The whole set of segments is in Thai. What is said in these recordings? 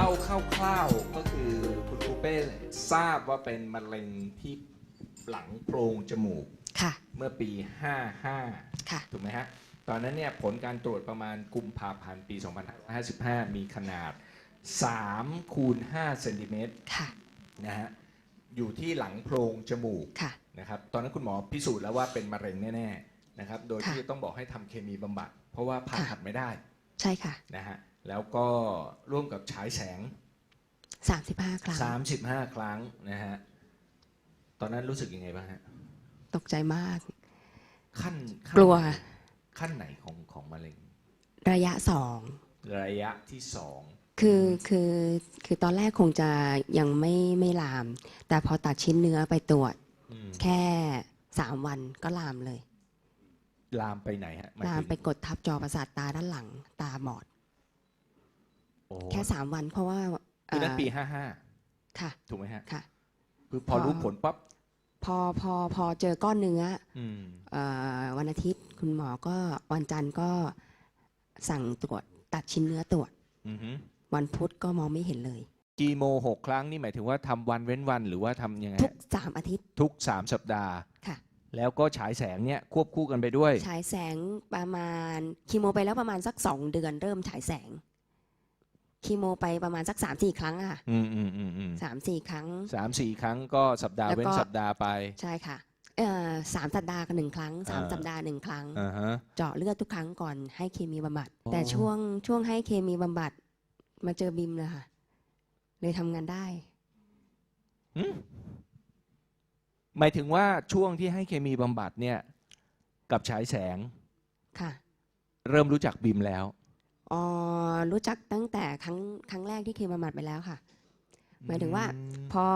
เล่าคร่าวๆก็คือคุณปูเป้ทราบว่าเป็นมะเร็งที่หลังโพรงจมูก ค่ะ เมื่อปี 55 ค่ะ ถูกไหมฮะ ตอนนั้นเนี่ยผลการตรวจประมาณกุมภาพันธ์ปี 2555 มีขนาด3คูณ5เซนติเมตรค่ะ นะฮะ อยู่ที่หลังโพรงจมูก ค่ะ นะครับ ตอนนั้นคุณหมอพิสูจน์แล้วว่าเป็นมะเร็งแน่ๆ นะครับ โดยค่ะที่ต้องบอกให้ทำเคมีบำบัด เพราะว่าผ่าค่ะตัดไม่ได้ ใช่ค่ะ นะฮะแล้วก็ร่วมกับฉายแสงสามสิบห้าครั้ง 35 ครั้งนะฮะ ตอนนั้นรู้สึกยังไงบ้างฮะ ตกใจมาก ขั้นขั้นกลัวค่ะขั้นไหนของของมะเร็ง ระยะสอง ระยะที่สอง คือคือคือตอนแรกคงจะยังไม่ไม่ลาม แต่พอตัดชิ้นเนื้อไปตรวจ อืมแค่สามวันก็ลามเลย ลามไปไหนฮะหยลามถึงไปกดทับจอประสาทตาด้านหลังตาบอด โอ้แค่สามวัน เพราะว่าคือนั้นปีเอ่อห้าห้าค่ะ ถูกไหมฮะค่ะ คือพอพอรู้ผลปั๊บพอพอพอเจอก้อนเนื้ออืมเอ่อวันอาทิตย์คุณหมอก็วันจันทร์ก็สั่งตรวจตัดชิ้นเนื้อตรวจ อือฮึวันพุธก็มองไม่เห็นเลย กีโมหกครั้งนี่หมายถึงว่าทำวันเว้นวันหรือว่าทำยังไงทุกฮะสามอาทิตย์ทุกสามสัปดาห์ ค่ะ แล้วก็ฉายแสงเนี่ยควบคู่กันไปด้วย ฉายแสงประมาณคีโมไปแล้วประมาณสักสองเดือนเริ่มฉายแสง คีโมไปประมาณสักสามสี่ครั้งอะค่ะอืมอืมอืมอืมสามสี่ครั้ง สามสี่ครั้งก็สัปดาห์แล้วก็เว้นสัปดาห์ไป ใช่ค่ะเอ่อสามสัปดาห์กันหนึ่งครั้งสามอ่า สัปดาห์หนึ่งครั้ง อ่าฮะ เจาะเลือดทุกครั้งก่อนให้เคมีบำบัดอ๋อแต่ช่วงช่วงให้เคมีบำบัดมาเจอบิมเลยค่ะ เลยทำงานได้อืมหมายถึงว่าช่วงที่ให้เคมีบำบัดเนี่ย กับฉายแสงค่ะ เริ่มรู้จักบิมแล้ว อ๋อรู้จักตั้งแต่ครั้งครั้งแรกที่เคมีบำบัดไปแล้วค่ะ หมายถึงว่าอืมพอ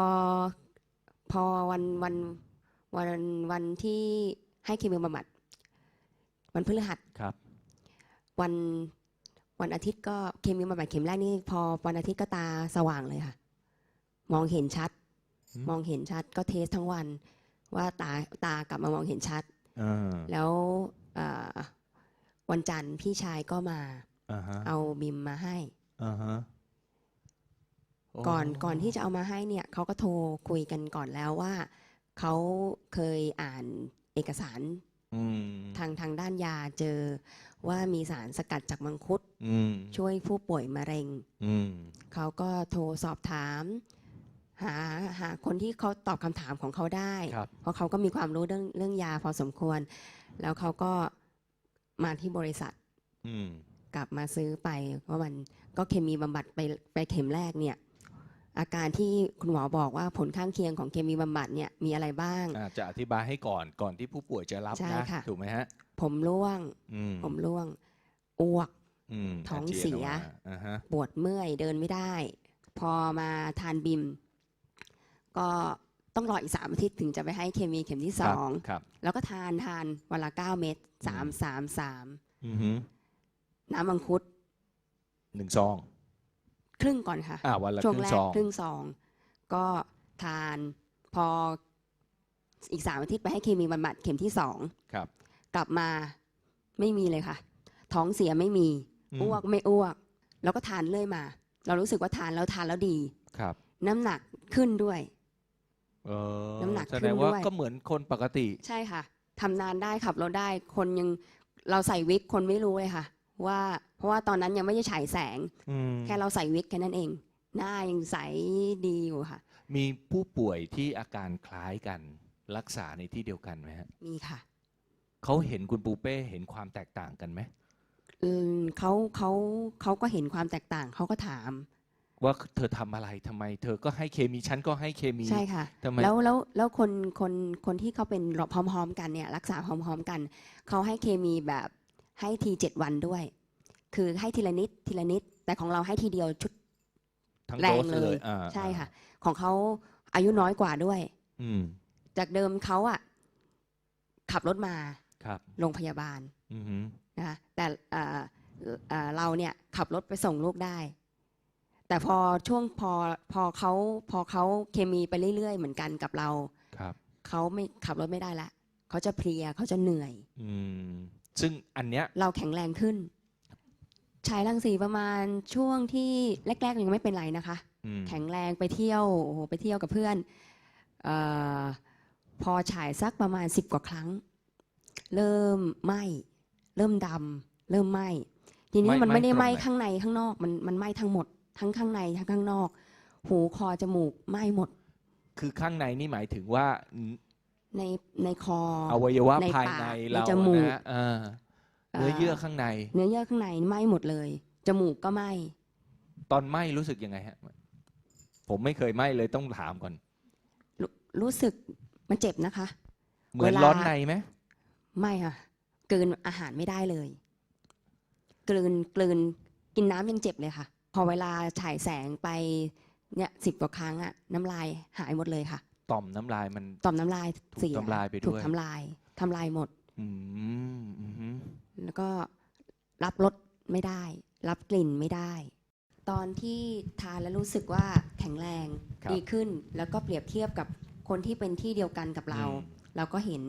พอวันวันวันวันที่ให้เคมีบำบัดวันพฤหัสครับ วันวันอาทิตย์ก็เคมีบำบัดเข็มแรกนี่พอวันอาทิตย์ก็ตาสว่างเลยค่ะ มองเห็นชัดอืมมองเห็นชัดก็เทสทั้งวัน ว่าตาตากลับมามองเห็นชัดอ่าแล้วเอ่อวันจันทร์พี่ชายก็มาอ่าฮะ เอาบิมมาให้อ่าฮะก่อนก่อนที่จะเอามาให้เนี่ยเขาก็โทรคุยกันก่อนแล้วว่าเขาเคยอ่านเอกสารอืมทางทางด้านยาเจอว่ามีสารสกัดจากมังคุดอืมช่วยผู้ป่วยมะเร็งอืมเขาก็โทรสอบถาม หาหาคนที่เขาตอบคำถามของเขาได้ครับเพราะเขาก็มีความรู้เรื่องเรื่องยาพอสมควร แล้วเขาก็มาที่บริษัทอืม กลับมาซื้อไปว่ามันก็เคมีบำบัดไปไปเข็มแรกเนี่ยอาการที่คุณหมอบอกว่าผลข้างเคียงของเคมีบำบัดเนี่ยมีอะไรบ้างอาจะอธิบายให้ก่อนก่อนที่ผู้ป่วยจะรับใช่นะค่ะถูกไหมฮะ ผมร่วงอืมผมร่วงอ้วกอืมท้องาจีนเสียกมาอ่าฮะปวดเมื่อยเดินไม่ได้ พอมาทานบิม ก็ต้องรออีกสามอาทิตย์ถึงจะไปให้เคมีเข็มที่สองครับแล้วก็ทานทานวันละเก้าเม็ดสามสามสามอือฮึ น้ำมังคุดหนึ่งซอง ครึ่งก่อนค่ะอ่าวันละช่วคงรึ่งแรซกอง ครึ่งซอง ก็ทานพออีกสามอาทิตย์ไปให้เคมีบำบัดเข็มที่สองครับกลับมาไม่มีเลยค่ะ ท้องเสียไม่มีมอ้วกไม่อ้วก แล้วก็ทานเรื่อยมา เรารู้สึกว่าทานแล้วทานแล้วดี ครับน้ำหนักขึ้นด้วย เออน้ำหนักแสขึ้ดนงว่าด้วย ก็เหมือนคนปกติ ใช่ค่ะทำนานได้ขับรถได้คนยังเราใส่วิกคนไม่รู้เลยค่ะ ว่าเพราะว่าตอนนั้นยังไม่ได้ฉายแสง อืมแค่เราใส่วิกแค่นั้นเอง หน้ายังใสดีอยู่ค่ะ มีผู้ป่วยที่อาการคล้ายกันรักษาในที่เดียวกันไหมฮะมีค่ะเขาเห็นคุณปูเป้เห็นความแตกต่างกันไหมอืมเขาเขาเขาก็เห็นความแตกต่างเขาก็ถาม ว่าเธอทำอะไรทำไม เธอก็ให้เคมีฉันก็ให้เคมีใช่ค่ะ ทำไมแล้วแล้วแล้วคนคนคนที่เขาเป็นพร้อมๆ กันเนี่ยรักษาพร้อมๆกัน เขาให้เคมีแบบให้ทีเจ็ดวันด้วย คือให้ทีละนิดทีละนิด แต่ของเราให้ทีเดียวชุดทั้งแรโดงสเลเลยยอ่าใช่ค่ะ ของเขาอายุน้อยกว่าด้วย อืมจากเดิมเขาอะขับรถมาครับ โรงพยาบาลอือฮึนะคะแต่เอ่อเอ่อเราเนี่ยขับรถไปส่งลูกได้ แต่พอช่วงพอพอเขาพอเขาเคมีไปเรื่อยๆ เหมือนกันกับเรา ครับ เขาไม่ขับรถไม่ได้ละเขาจะเพลียเขาจะเหนื่อย อืมซึ่งอันเนี้ยเราแข็งแรงขึ้น ฉายรังสีประมาณช่วงที่แรกๆยังไม่เป็นไรนะคะ อืมแข็งแรงไปเที่ยวโอ้โหไปเที่ยวกับเพื่อนเออพอฉายสักประมาณสิบกว่าครั้ง เริ่มไหมเริ่มดำเริ่มไหมทีนี้มันไม่ได้ไหมข้างในข้างนอกมันมันไหมทั้งหมด ทั้งข้างในทั้งข้างนอก หูคอจมูกไหมหมดคือข้างในนี่หมายถึงว่าในในคอ อวัยวะในภายปากในในเราจมูก นะเออ เนื้อเยื่อข้างใน เนื้อเยื่อข้างในไหมหมดเลย จมูกก็ไหมตอนไหมรู้สึกยังไงฮะ ผมไม่เคยไหมเลยต้องถามก่อนรรู้สึกมันเจ็บนะคะ เหมือนเวลาร้อนในไหมไม่ค่ะกลืนอาหารไม่ได้เลย กลืนกลืนกินน้ำยังเจ็บเลยค่ะ พอเวลาฉายแสงไปเนี่ยสิบกว่าครั้งอะน้ำลายหายหมดเลยค่ะ ต่อมน้ำลายมันต่อมน้ำลายถูกเสียทำลายไปด้วยถูกทำลายทำลายหมด อืมอืมฮึแล้วก็รับรสไม่ได้ รับกลิ่นไม่ได้ ตอนที่ทานแล้วรู้สึกว่าแข็งแรงครับดีขึ้น แล้วก็เปรียบเทียบกับคนที่เป็นที่เดียวกันกับเรา อืม เราก็เห็น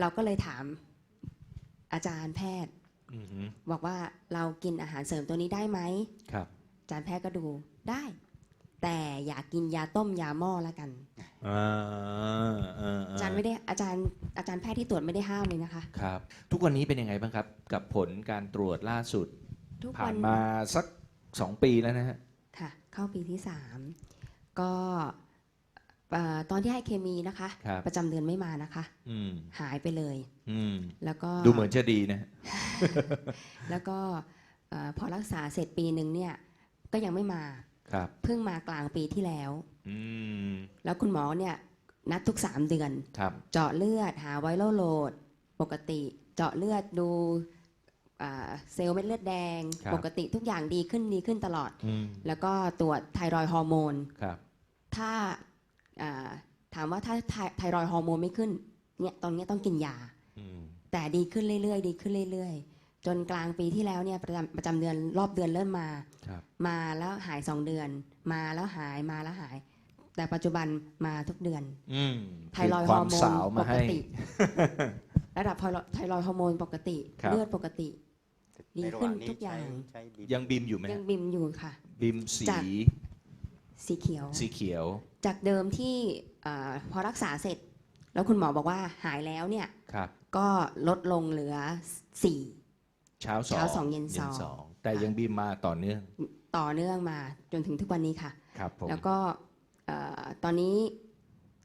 เราก็เลยถามอาจารย์แพทย์ อืมฮึบอกว่าเรากินอาหารเสริมตัวนี้ได้ไหมครับ อาจารย์แพทย์ก็ดูได้ แต่อย่ากินยาต้มยาหม้อแล้วกัน อ่า ไม่ได้อาจารย์อาจารย์แพทย์ที่ตรวจไม่ได้ห้ามเลยนะคะ ครับ ทุกวันนี้เป็นยังไงบ้างครับ กับผลการตรวจล่าสุด ทุกผ่าวันนมาสักสองปีแล้วนะฮะ ค่ะ เข้าปีที่สามก็เอ่อตอนที่ให้เคมีนะคะ ครับ ประจำเดือนไม่มานะคะ อืมหายไปเลย อืมแล้วก็ดูเหมือนจะดีนะ แล้วก็เอ่อพอรักษาเสร็จปีหนึ่งเนี่ยก็ยังไม่มา ครับ เพิ่งมากลางปีที่แล้ว อืมแล้วคุณหมอเนี่ย นัดทุก 3 เดือน ครับ เจาะเลือดหาไวรัลโหลด ปกติเจาะเลือดดูอ่าเซลล์เม็ดเลือดแดง ครับ ปกติทุกอย่างดีขึ้นดีขึ้นตลอด อืมแล้วก็ตรวจไทรอยด์ฮอร์โมน ครับ ถ้าอ่าถามว่าถ้าไทไทรอยด์ฮอร์โมนไม่ขึ้นเนี่ยตอนนี้ต้องกินยา อืมแต่ดีขึ้นเรื่อยๆ ดีขึ้นเรื่อยๆ จนกลางปีที่แล้วเนี่ยประจำประจำเดือนรอบเดือนเริ่มมา ครับ มาแล้วหายสองเดือน มาแล้วหายมาแล้วหาย แต่ปัจจุบันมาทุกเดือน อืมไทรอยด์คืฮคอวามร์โมนสาวปมากให้ติ ระดับไทรอยด์ไทรอยด์ฮอร์โมนปกติครับเลือดปกติ ดีในระหขึ้นว่างนี้ทุกอย่างใช้ใช้บิมยังบิมอยู่ไหมยังฮะบิมอยู่ค่ะ บิมสีจากสีเขียว สีเขียว จากเดิมที่เออพอรักษาเสร็จ แล้วคุณหมอบอกว่าหายแล้วเนี่ยครับก็ลดลงเหลือสี่เช้าสองเช้าสองเย็นสองงแต่ยังบิมมาต่อเนื่อง ต่อเนื่องมาจนถึงทุกวันนี้ค่ะ ครับผมแล้วก็เอ่อ ตอนนี้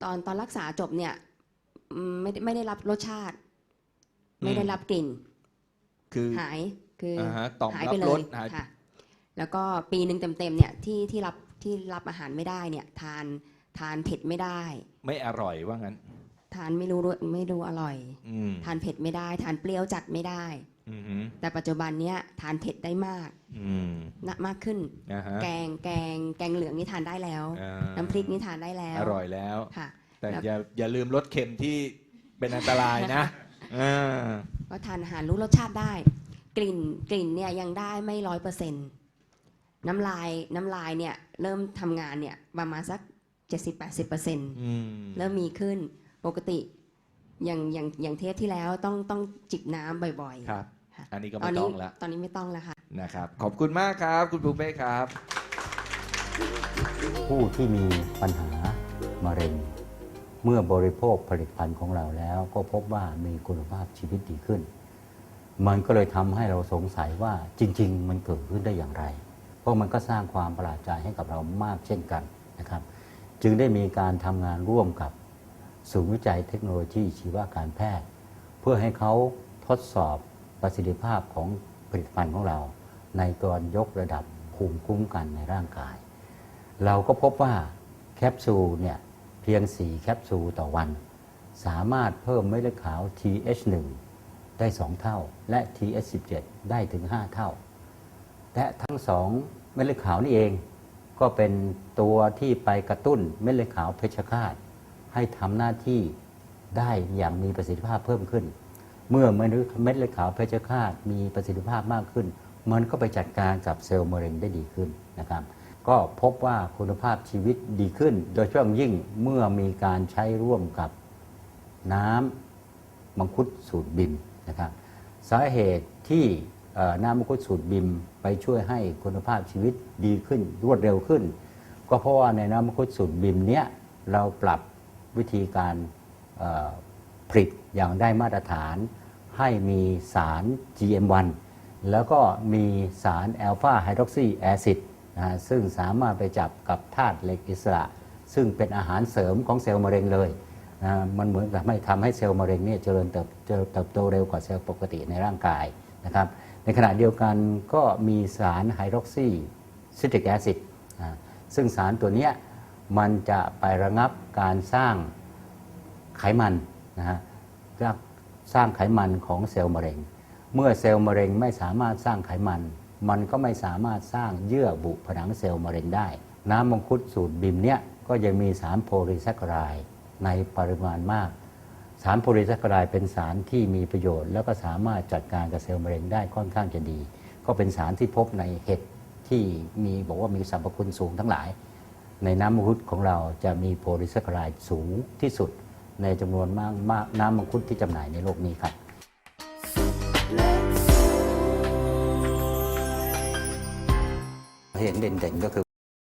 ตอนตอนรักษาจบเนี่ยอืมไม่ได้ไม่ได้รับรสชาติ ไม่ได้รับกลิ่น คือหายคือออ่าฮะต่อมหายรัไปบเลรยสหายค่ะแล้วก็ปีหนึ่งเต็มๆเนี่ยที่ที่รับที่รับอาหารไม่ได้เนี่ย ทานทานเผ็ดไม่ได้ ไม่อร่อยว่างั้น ทานไม่รู้รสไม่รู้อร่อยอืมทานเผ็ดไม่ได้ ทานเปรี้ยวจัดไม่ได้ อืมฮึแต่ปัจจุบันเนี้ยทานเผ็ดได้มากอืมนะมากขึ้น นะฮะ แกงแกงแกงเหลืองนี่ทานได้แล้ว อ่า น้ำพริกนี่ทานได้แล้วอร่อยแล้ว ค่ะแต่แล้วอย่าอย่าลืมลดเค็มที่เป็นอันตรายนะอ่าก็ทานอาหารรู้รสชาติได้ กลิ่นกลิ่นเนี่ยยังได้ไม่ร้อยเปอร์เซ็นต์น้ำลายน้ำลายเนี่ยเริ่มทำงานเนี่ยประมาณสัก 70-80%เปอร์เซ็นต์ อืมเริ่มมีขึ้นปกติอย่างอย่างอย่างเทปที่แล้วต้องต้องจิบน้ำบ่อยครับ ค่ะอันนี้ก็ตอไม่นต้นี้องละตอนนี้ไม่ต้องแล้วค่ะนะครับ ขอบคุณมากครับ คุณปูเป้ครับ ผู้ที่มีปัญหามะเร็ง เมื่อบริโภคผลิตภัณฑ์ของเราแล้ว ก็พบว่ามีคุณภาพชีวิตดีขึ้น มันก็เลยทำให้เราสงสัยว่าจริง ๆ มันเกิดขึ้นได้อย่างไร เพราะมันก็สร้างความประหลาดใจให้กับเรามากเช่นกันนะครับ จึงได้มีการทำงานร่วมกับศูนย์วิจัยเทคโนโลยีชีวการแพทย์ เพื่อให้เขาทดสอบ ประสิทธิภาพของผลิตภัณฑ์ของเรา ในการยกระดับภูมิคุ้มกันในร่างกาย เราก็พบว่าแคปซูลเนี่ยเพียง 4 แคปซูลต่อวัน สามารถเพิ่มเม็ดเลือดขาว TH1 ได้ 2 เท่า และ TH17 ได้ถึง 5 เท่า และทั้งสองเม็ดเลือดขาวนี่เอง ก็เป็นตัวที่ไปกระตุ้นเม็ดเลือดขาวเพชฌฆาตให้ทำหน้าที่ได้อย่างมีประสิทธิภาพเพิ่มขึ้น เมื่อเม็ดเลือดขาวเพชฌฆาตมีประสิทธิภาพมากขึ้น มันก็ไปจัดการกับเซลล์มะเร็งได้ดีขึ้นนะครับ ก็พบว่าคุณภาพชีวิตดีขึ้น โดยเฉพาะยิ่งเมื่อมีการใช้ร่วมกับน้ำมังคุดสูตรบิมนะครับสาเหตุที่น้ำมังคุดสูตรบิมไปช่วยให้คุณภาพชีวิตดีขึ้นรวดเร็วขึ้น ก็เพราะว่าในน้ำมังคุดสูตรบิมเนี้ยเราปรับวิธีการผลิต อย่างได้มาตรฐาน ให้มีสาร GM1 แล้วก็มีสารแอลฟาไฮดรอกซีแอซิดนะซึ่งสามารถไปจับกับธาตุเหล็กอิสระ ซึ่งเป็นอาหารเสริมของเซลล์มะเร็งเลยนะมันเหมือนกับไม่ทำให้เซลล์มะเร็งเนี่ยเจริญเติบเติบโตเร็วกว่าเซลล์ปกติในร่างกายนะครับ ในขณะเดียวกันก็มีสารไฮดรอกซีซิตริกแอซิดซึ่งสารตัวนี้มันจะไประงับการสร้างไขมันนะฮะ สร้างไขมันของเซลล์มะเร็ง เมื่อเซลล์มะเร็งไม่สามารถสร้างไขมัน มันก็ไม่สามารถสร้างเยื่อบุผนังเซลล์มะเร็งได้ น้ำมังคุดสูตรบิมเนี่ยก็ยังมีสารโพลีแซคคาไรด์ในปริมาณมาก สารโพลีแซคคาไรด์เป็นสารที่มีประโยชน์ แล้วก็สามารถจัดการกับเซลล์มะเร็งได้ค่อนข้างจะดี ก็เป็นสารที่พบในเห็ดที่มีบอกว่ามีสรรพคุณสูงทั้งหลาย ในน้ำมังคุดของเราจะมีโพลีแซคคาไรด์สูงที่สุด ในจำนวนมากมากน้ำมังคุดที่จำหน่ายในโลกนี้ครับ เห็นเด่นๆก็คือ